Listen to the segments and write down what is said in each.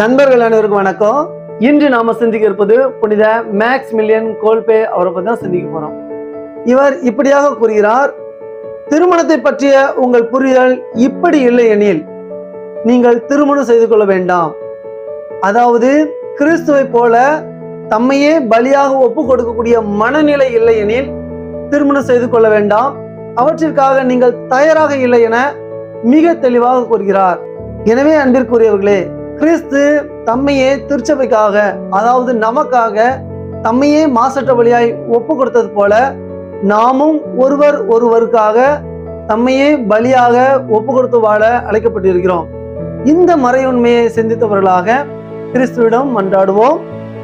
நண்பர்கள் அனைவருக்கும் வணக்கம். இன்று நாம சிந்திக்க இருப்பது புனித மேக்ஸ் மில்லியன் கோல்பே அவரை பத்தி தான் சிந்திக்க போறோம். இவர் இப்படியாக கூறுகிறார் திருமணத்தை பற்றிய உங்கள் புரிதல் இப்படி இல்லை எனில் நீங்கள் திருமணம் செய்து கொள்ள வேண்டாம். அதாவது கிறிஸ்துவை போல தம்மையே பலியாக ஒப்பு கொடுக்கக்கூடிய மனநிலை இல்லை எனில் திருமணம் செய்து கொள்ள வேண்டாம். அவற்றிற்காக நீங்கள் தயாராக இல்லை என மிக தெளிவாக கூறுகிறார். எனவே அன்பிற்குரியவர்களே கிறிஸ்து தம்மையே திருச்சபைக்காக அதாவது நமக்காக தம்மையே மாசற்ற வழியாய் ஒப்பு கொடுத்தது போல நாமும் ஒருவர் ஒருவருக்காக தம்மையே பலியாக ஒப்பு கொடுத்து வாழ அழைக்கப்பட்டிருக்கிறோம். இந்த மறையுண்மையை சிந்தித்தவர்களாக கிறிஸ்துவிடம் மன்றாடுவோம்.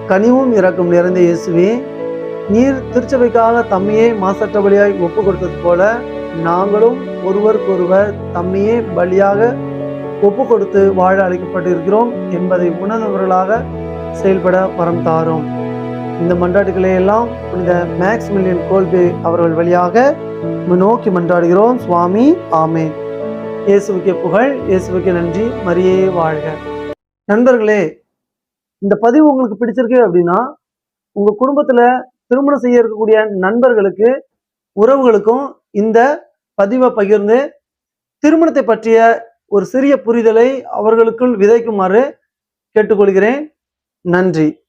கனிவும் இறக்கும் நிறைந்த இயேசுவே நீர் திருச்சபைக்காக தம்மையே மாசற்ற வழியாய் ஒப்பு கொடுத்தது போல நாங்களும் ஒருவருக்கொருவர் தம்மையே பலியாக ஒப்பு கொடுத்து வாழ அழைக்கப்பட்டிருக்கிறோம் என்பதை உணர்ந்தவர்களாக செயல்பட வரம் தாரும். இந்த மன்றாடுகளை எல்லாம் புனித மேக்ஸ் மில்லியன் கோல்பே அவர்கள் வழியாக நோக்கி மன்றாடுகிறோம். சுவாமி ஆமே இயேசுவுக்கே புகழ் இயேசுவுக்கே நன்றி. மரியே வாழ்க. நண்பர்களே இந்த பதிவு உங்களுக்கு பிடிச்சிருக்கு அப்படின்னா உங்க குடும்பத்துல திருமணம் செய்ய இருக்கக்கூடிய நண்பர்களுக்கு உறவுகளுக்கும் இந்த பதிவை பகிர்ந்து திருமணத்தை பற்றிய ஒரு சிறிய புரிதலை அவர்களுக்குள் விதைக்குமாறு கேட்டுக்கொள்கிறேன். நன்றி.